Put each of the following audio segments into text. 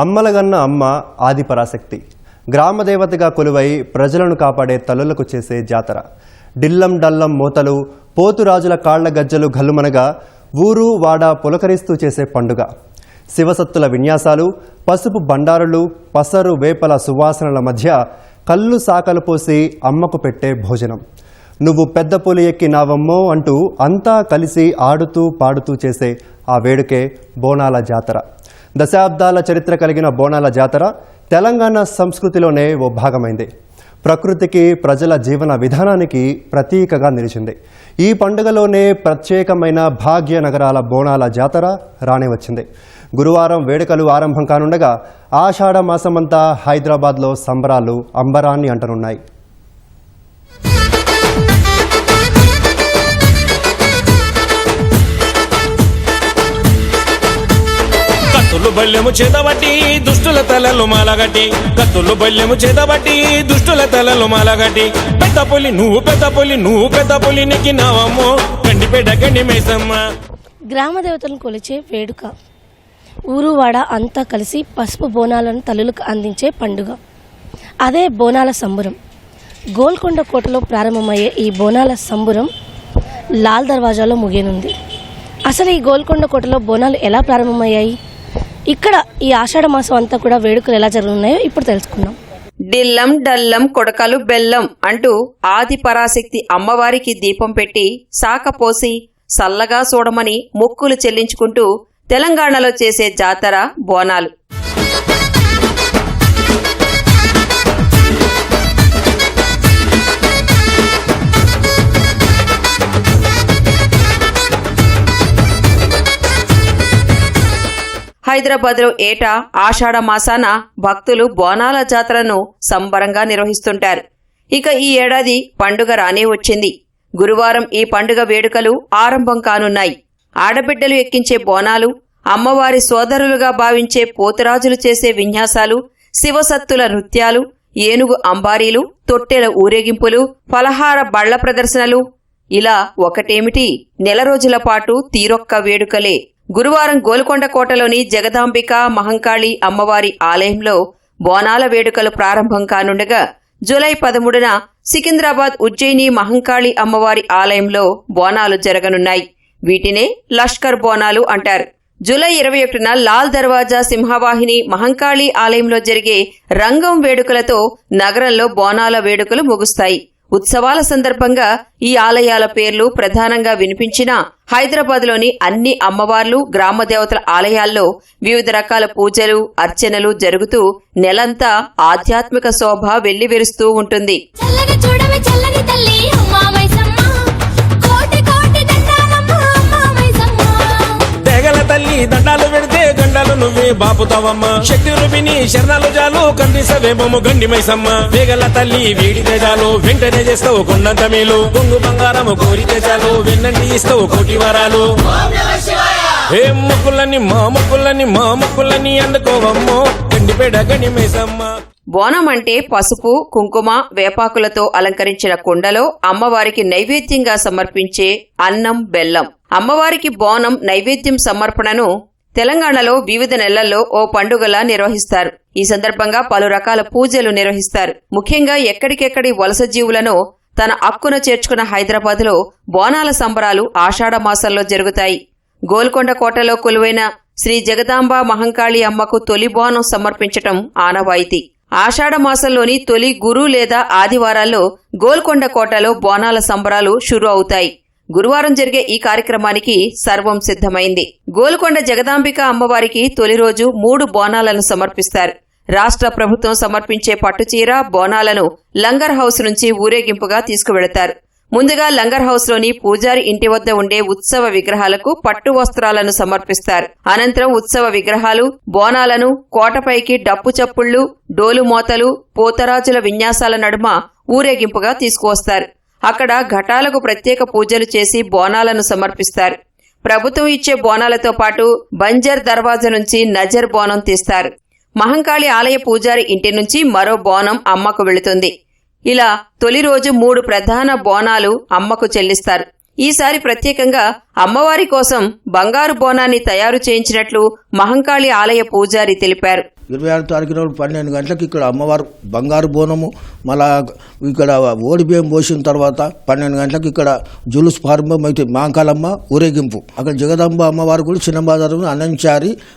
అమ్మలగన్న అమ్మ ఆదిపరాశక్తి. గ్రామదేవతగా కొలువై ప్రజలను కాపాడే తల్లులకు చేసే జాతర. డిల్లం డల్లం మూతలు పోతురాజుల కాళ్ళ గజ్జలు గల్లుమనగా ఊరు వాడ పులకరిస్తూ చేసే పండుగ. శివసత్తుల విన్యాసాలు పసుపు బండారులు పసరు వేపల సువాసనల మధ్య కళ్ళు సాకలు పోసి అమ్మకు పెట్టే భోజనం. నువ్వు పెద్ద పులి ఎక్కి నావమ్మో అంటూ అంతా కలిసి ఆడుతూ పాడుతూ చేసే ఆ వేడుకే బోనాల జాతర. దశాబ్దాల చరిత్ర కలిగిన బోనాల జాతర తెలంగాణ సంస్కృతిలోనే ఓ భాగమైంది. ప్రకృతికి ప్రజల జీవన విధానానికి ప్రతీకగా నిలిచింది. ఈ పండుగలోనే ప్రత్యేకమైన భాగ్య నగరాల బోనాల జాతర రానే వచ్చింది గురువారం వేడుకలు ఆరంభం కానుండగా ఆషాఢ మాసమంతా హైదరాబాద్లో సంబరాలు అంబరాన్ని అంటనున్నాయి. బల్యము చేతబట్టి దుష్టుల తలలు మాలగట్టి. కత్తులు బల్యము చేతబట్టి దుష్టుల తలలు మాలగట్టి. పెద్ద పులి నువ్వు పెద్ద పులి నువ్వు పెద్ద పులి నెక్కినావమ్మో. గండిపేట గండి మేసమ్మ. గ్రామ దేవతలను కొలిచే వేడుక. ఊరు వాడ అంతా కలిసి పసుపు బోనాలను తల్లులకు అందించే పండుగ. అదే బోనాల సంబురం. గోల్కొండ కోటలో ప్రారంభమయ్యే ఈ బోనాల సంబురం లాల్ దర్వాజాలో ముగియనుంది. అసలు ఈ గోల్కొండ కోటలో బోనాలు ఎలా ప్రారంభమయ్యాయి? ఇక్కడ ఈ ఆషాఢ మాసం అంతా కూడా వేడుకలు ఎలా జరుగుతున్నాయో ఇప్పుడు తెలుసుకుందాం. డిల్లం డల్లం కొడకలు బెల్లం అంటూ ఆది పరాశక్తి అమ్మవారికి దీపం పెట్టి సాకపోసి సల్లగా చూడమని మొక్కులు చెల్లించుకుంటూ తెలంగాణలో చేసే జాతర బోనాలు. హైదరాబాద్లో ఏటా ఆషాఢ మాసాన భక్తులు బోనాల జాతరను సంబరంగా నిర్వహిస్తుంటారు. ఇక ఈ ఏడాది పండుగ రానే వచ్చింది. గురువారం ఈ పండుగ వేడుకలు ఆరంభం కానున్నాయి. ఆడబిడ్డలు ఎక్కించే బోనాలు అమ్మవారి సోదరులుగా భావించే పోతురాజులు చేసే విన్యాసాలు శివసత్తుల నృత్యాలు ఏనుగు అంబారీలు తొట్టెల ఊరేగింపులు ఫలహార బళ్ళ ప్రదర్శనలు. ఇలా ఒకటేమిటి? నెల రోజుల పాటు తీరొక్క వేడుకలే. గురువారం గోల్కొండ కోటలోని జగదాంబిక మహంకాళి అమ్మవారి ఆలయంలో బోనాల వేడుకలు ప్రారంభం కానుండగా జూలై పదమూడున సికింద్రాబాద్ ఉజ్జయిని మహంకాళి అమ్మవారి ఆలయంలో బోనాలు జరగనున్నాయి. వీటినే లష్కర్ బోనాలు అంటారు. జూలై ఇరవై ఒకటిన లాల్ దర్వాజా సింహవాహిని మహంకాళి ఆలయంలో జరిగే రంగం వేడుకలతో నగరంలో బోనాల వేడుకలు ముగుస్తాయి. ఉత్సవాల సందర్భంగా ఈ ఆలయాల పేర్లు ప్రధానంగా వినిపించినా హైదరాబాద్లోని అన్ని అమ్మవార్లు గ్రామ దేవతల ఆలయాల్లో వివిధ రకాల పూజలు అర్చనలు జరుగుతూ నెలంతా ఆధ్యాత్మిక శోభ వెల్లివిరుస్తూ ఉంటుంది. తల్లి అమ్మా మైసమ్మ. కోటి కోటి దండాలమ్మ అమ్మా మైసమ్మ. తెగల తల్లి దండాలు పెడితే నువ్వే బాపుతావమ్మ. శక్తి రూపిణి శరణాలు జాలు కందిసవేమో గండి మైసమ్మ వేగల తల్లి వీడితే చాలు వెంటనే చేస్తావు కొండంత మేలు. కొంగు బంగారము కోరితే చాలు వెన్నంటి ఇస్తావు కోటి వరాలు. ఏ మొక్కులని మా మొక్కులని మా మొక్కులని అందుకోవమ్మో. గండిపేడ గండి మైసమ్మ బోనం అంటే పసుపు కుంకుమ వేపాకులతో అలంకరించిన కుండలో అమ్మవారికి నైవేద్యంగా సమర్పించే అన్నం బెల్లం. అమ్మవారికి బోనం నైవేద్యం సమర్పణను తెలంగాణలో వివిధ నెలల్లో ఓ పండుగలా నిర్వహిస్తారు. ఈ సందర్భంగా పలు రకాల పూజలు నిర్వహిస్తారు. ముఖ్యంగా ఎక్కడికెక్కడి వలస జీవులను తన అక్కున చేర్చుకున్న హైదరాబాద్లో బోనాల సంబరాలు ఆషాఢ మాసంలో జరుగుతాయి. గోల్కొండ కోటలో కొలువైన శ్రీ జగదాంబ మహంకాళి అమ్మకు తొలి బోనం సమర్పించటం ఆనవాయితీ. ఆషాఢ మాసంలోని తొలి గురు లేదా ఆదివారాల్లో గోల్కొండ కోటలో బోనాల సంబరాలు షురు అవుతాయి. గురువారం జరిగే ఈ కార్యక్రమానికి సర్వం సిద్ధమైంది. గోల్కొండ జగదాంబిక అమ్మవారికి తొలి రోజు మూడు బోనాలను సమర్పిస్తారు. రాష్ట్ర ప్రభుత్వం సమర్పించే పట్టుచీర బోనాలను లంగర్ హౌస్ నుంచి ఊరేగింపుగా తీసుకువెళతారు. ముందుగా లంగర్ హౌస్లోని పూజారి ఇంటి వద్ద ఉండే ఉత్సవ విగ్రహాలకు పట్టు వస్త్రాలను సమర్పిస్తారు. అనంతరం ఉత్సవ విగ్రహాలు బోనాలను కోటపైకి డప్పు చప్పుళ్ళు డోలు మోతలు పోతరాజుల విన్యాసాల నడుమ ఊరేగింపుగా తీసుకువస్తారు. అక్కడ ఘటాలకు ప్రత్యేక పూజలు చేసి బోనాలను సమర్పిస్తారు. ప్రభుత్వం ఇచ్చే బోనాలతో పాటు బంజర్ దర్వాజా నుంచి నజర్ బోనం తీస్తారు. మహంకాళి ఆలయ పూజారి ఇంటి నుంచి మరో బోనం అమ్మకు వెళుతుంది. ఇలా తొలి రోజు మూడు ప్రధాన బోనాలు అమ్మకు చెల్లిస్తారు. ఈసారి ప్రత్యేకంగా అమ్మవారి కోసం బంగారు బోనాన్ని తయారు చేయించినట్లు మహంకాళి ఆలయ పూజారి తెలిపారు. ఇరవై ఆరు తారీఖు పన్నెండు గంటలకు ఇక్కడ అమ్మవారు బంగారు బోనము మళ్ళా ఇక్కడ ఓడి బియ్యం పోసిన తర్వాత పన్నెండు గంటలకు ఇక్కడ జులుస్ ప్రారంభం అయితే మాంకాలమ్మ ఊరేగింపు. అక్కడ జగదాంబ అమ్మవారు కూడా చిన్న బాజారు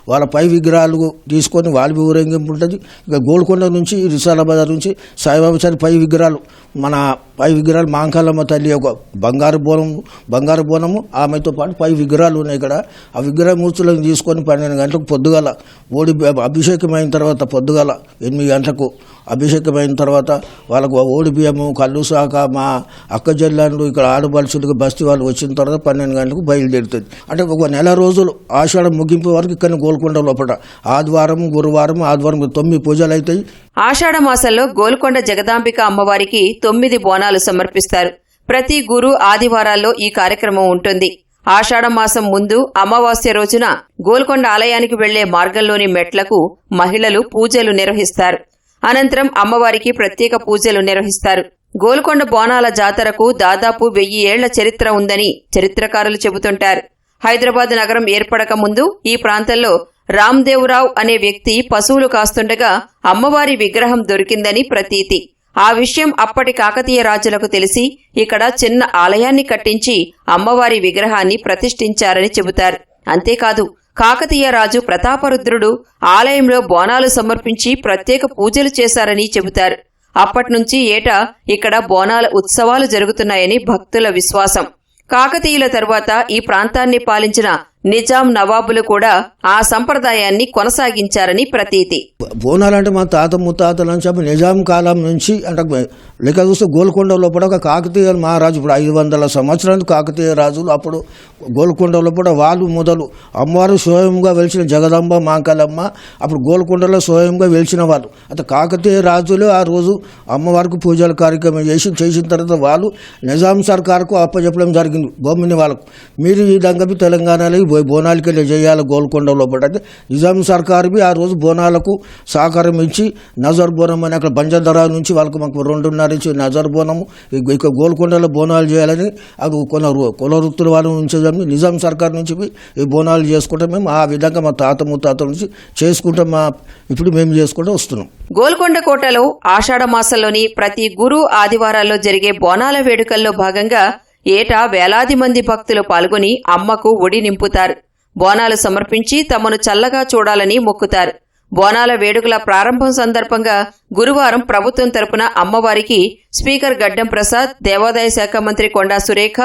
వాళ్ళ పై విగ్రహాలు తీసుకొని వాళ్ళ ఊరేగింపు ఉంటుంది. ఇక గోల్కొండ నుంచి రిసాల బజార్ నుంచి సాయిబాబాచారి పై విగ్రహాలు మన పై విగ్రహాలు మాంకాలమ్మ తల్లి ఒక బంగారు బోనం బంగారు బోనము ఆమెతో పాటు పై విగ్రహాలు ఉన్నాయి ఇక్కడ. ఆ విగ్రహ మూర్తులను తీసుకొని పన్నెండు గంటలకు పొద్దుగాల ఓడి అభిషేకం అయిన తర్వాత పొద్దుగాల ఎనిమిది గంటలకు అభిషేకం అయిన తర్వాత వాళ్ళకు ఓడి బియ్యము కళ్ళు శాఖ మా అక్క జిల్లాలు ఇక్కడ ఆడబడుచులకు బస్తీ వాళ్ళు వచ్చిన తర్వాత పన్నెండు గంటలకు బయలుదేరుతుంది. అంటే ఒక నెల రోజులు ఆషాఢం ముగింపు వరకు ఇక్కడ గోల్కొండ లోపల. ఆదివారం గురువారం ఆదివారం తొమ్మిది పూజలు అవుతాయి. ఆషాఢ మాసంలో గోల్కొండ జగదాంబిక అమ్మవారికి తొమ్మిది బోనాలు సమర్పిస్తారు. ప్రతి గురు ఆదివారాల్లో ఈ కార్యక్రమం ఉంటుంది. ఆషాఢ మాసం ముందు అమావాస్య రోజున గోల్కొండ ఆలయానికి వెళ్ళే మార్గంలోని మెట్లకు మహిళలు పూజలు నిర్వహిస్తారు. అనంతరం అమ్మవారికి ప్రత్యేక పూజలు నిర్వహిస్తారు. గోల్కొండ బోనాల జాతరకు దాదాపు వెయ్యి ఏళ్ళ చరిత్ర ఉందని చరిత్రకారులు చెబుతుంటారు. హైదరాబాద్ నగరం ఏర్పడక ముందు ఈ ప్రాంతంలో రామ్దేవరావు అనే వ్యక్తి పశువులు కాస్తుండగా అమ్మవారి విగ్రహం దొరికిందని ప్రతీతి. ఆ విషయం అప్పటి కాకతీయ రాజులకు తెలిసి ఇక్కడ చిన్న ఆలయాన్ని కట్టించి అమ్మవారి విగ్రహాన్ని ప్రతిష్ఠించారని చెబుతారు. అంతేకాదు కాకతీయ రాజు ప్రతాపరుద్రుడు ఆలయంలో బోనాలు సమర్పించి ప్రత్యేక పూజలు చేశారని చెబుతారు. అప్పట్నుంచి ఏటా ఇక్కడ బోనాల ఉత్సవాలు జరుగుతున్నాయని భక్తుల విశ్వాసం. కాకతీయుల తరువాత ఈ ప్రాంతాన్ని పాలించిన నిజాం నవాబులు కూడా ఆ సంప్రదాయాన్ని కొనసాగించారని ప్రతీతి. బోనాలంటే మా తాత ముత్తాతల నుంచి నిజాం కాలం నుంచి అంటే లెక్క చూస్తే గోల్కొండలో కూడా ఒక కాకతీయ మహారాజు ఇప్పుడు ఐదు వందల సంవత్సరాలు కాకతీయ రాజులు అప్పుడు గోల్కొండలో కూడా వాళ్ళు మొదలు అమ్మవారు స్వయంగా వెలిచిన జగదంబ మాంకలమ్మ అప్పుడు గోల్కొండలో స్వయంగా వెలిచిన వాళ్ళు. అయితే కాకతీయ రాజులు ఆ రోజు అమ్మవారికి పూజల కార్యక్రమం చేసి చేసిన తర్వాత వాళ్ళు నిజాం సర్కార్కు అప్పచెప్పడం జరిగింది బొమ్మిని వాళ్ళకు. మీరు ఈ విధంగా తెలంగాణలో పోయి బో- బోనాలకి చేయాలి గోల్కొండలో లోపల నిజాం నిజాం సర్కార్వి ఆ రోజు బోనాలకు సహకారం ఇచ్చి నజర్ బోనం అని అక్కడ బంజాదరా నుంచి వాళ్ళకు మాకు రెండున్నర నుంచి నజర్ బోనము ఇక- గోల్కొండలో బోనాలు చేయాలని అది కొన కుల వృత్తుల వాళ్ళ నుంచి నిజాం సర్కార్ నుంచి ఈ బోనాలు చేసుకుంటాం మేము ఆ విధంగా మా తాత ముత్తాతల నుంచి చేసుకుంటాం మా ఇప్పుడు మేము చేసుకుంటూ వస్తున్నాం. గోల్కొండ కోటలో ఆషాఢ మాసంలోని ప్రతి గురు ఆదివారాల్లో జరిగే బోనాల వేడుకల్లో భాగంగా ఏటా వేలాది మంది భక్తులు పాల్గొని అమ్మకు ఒడి నింపుతారు. బోనాలు సమర్పించి తమను చల్లగా చూడాలని మొక్కుతారు. బోనాల వేడుకల ప్రారంభం సందర్భంగా గురువారం ప్రభుత్వం తరపున అమ్మవారికి స్పీకర్ గడ్డం ప్రసాద్ దేవాదాయ శాఖ మంత్రి కొండా సురేఖ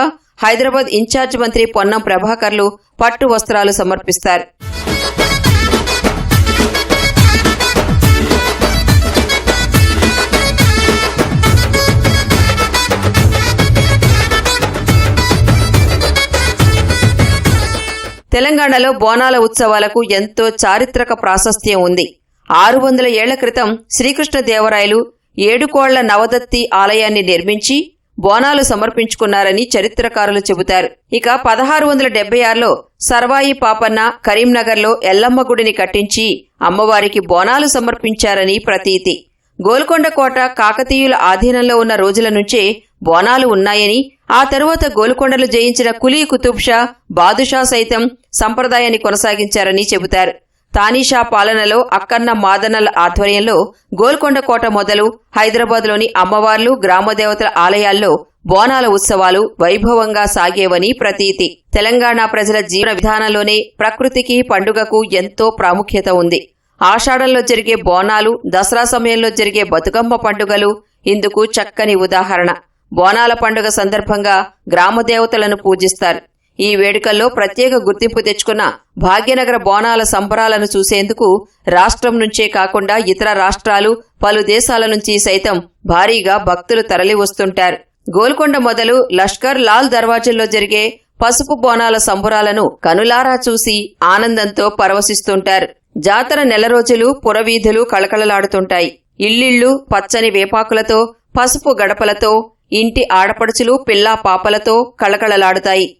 హైదరాబాద్ ఇన్ఛార్జ్ మంత్రి పొన్నం ప్రభాకర్లు పట్టు వస్త్రాలు సమర్పిస్తారు. తెలంగాణలో బోనాల ఉత్సవాలకు ఎంతో చారిత్రక ప్రాశస్త్యం ఉంది. ఆరు వందల ఏళ్ళ క్రితం శ్రీకృష్ణదేవరాయలు ఏడుకోళ్ళ నవదత్తి ఆలయాన్ని నిర్మించి బోనాలు సమర్పించుకున్నారని చరిత్రకారులు చెబుతారు. ఇక పదహారు వందల డెబ్బై ఆరులో సర్వాయి పాపన్న కరీంనగర్లో ఎల్లమ్మ గుడిని కట్టించి అమ్మవారికి బోనాలు సమర్పించారని ప్రతీతి. గోల్కొండ కోట కాకతీయుల ఆధీనంలో ఉన్న రోజుల నుంచే బోనాలు ఉన్నాయని ఆ తరువాత గోల్కొండలు జయించిన కులీ కుతుబ్ షా బాదుషా సైతం సంప్రదాయాన్ని కొనసాగించారని చెబుతారు. తానీషా పాలనలో అక్కన్న మాదనల ఆధ్వర్యంలో గోల్కొండ కోట మొదలు హైదరాబాద్లోని అమ్మవార్లు గ్రామదేవతల ఆలయాల్లో బోనాల ఉత్సవాలు వైభవంగా సాగేవని ప్రతీతి. తెలంగాణ ప్రజల జీవన విధానంలోనే ప్రకృతికి పండుగకు ఎంతో ప్రాముఖ్యత ఉంది. ఆషాఢంలో జరిగే బోనాలు దసరా సమయంలో జరిగే బతుకమ్మ పండుగలు ఇందుకు చక్కని ఉదాహరణ. బోనాల పండుగ సందర్భంగా గ్రామదేవతలను పూజిస్తారు. ఈ వేడుకల్లో ప్రత్యేక గుర్తింపు తెచ్చుకున్న భాగ్యనగర బోనాల సంబరాలను చూసేందుకు రాష్ట్రం నుంచే కాకుండా ఇతర రాష్ట్రాలు పలు దేశాల నుంచి సైతం భారీగా భక్తులు తరలి వస్తుంటారు గోల్కొండ మొదలు లష్కర్ లాల్ దర్వాజల్లో జరిగే పసుపు బోనాల సంబురాలను కనులారా చూసి ఆనందంతో పరవశిస్తుంటారు. జాతర నెల రోజులు పురవీధులు కళకళలాడుతుంటాయి. ఇల్లిళ్ళు పచ్చని వేపాకులతో పసుపు గడపలతో ఇంటి ఆడపడుచులు పిల్లా పాపలతో కళకళలాడుతాయి.